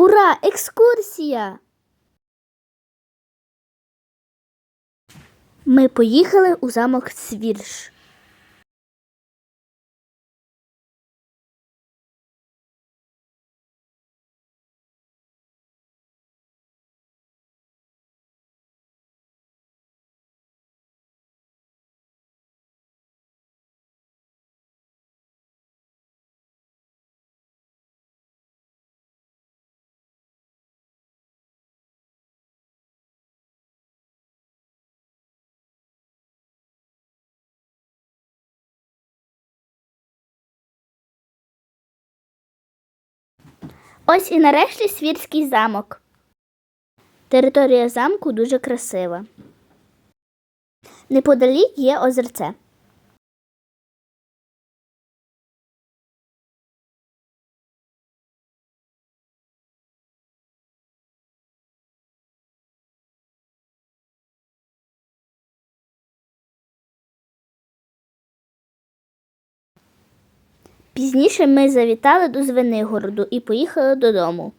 Ура! Екскурсія! Ми поїхали у замок Свірш. Ось і нарешті Свірський замок. Територія замку дуже красива. Неподалік є озерце. Пізніше ми завітали до Звенигороду і поїхали додому.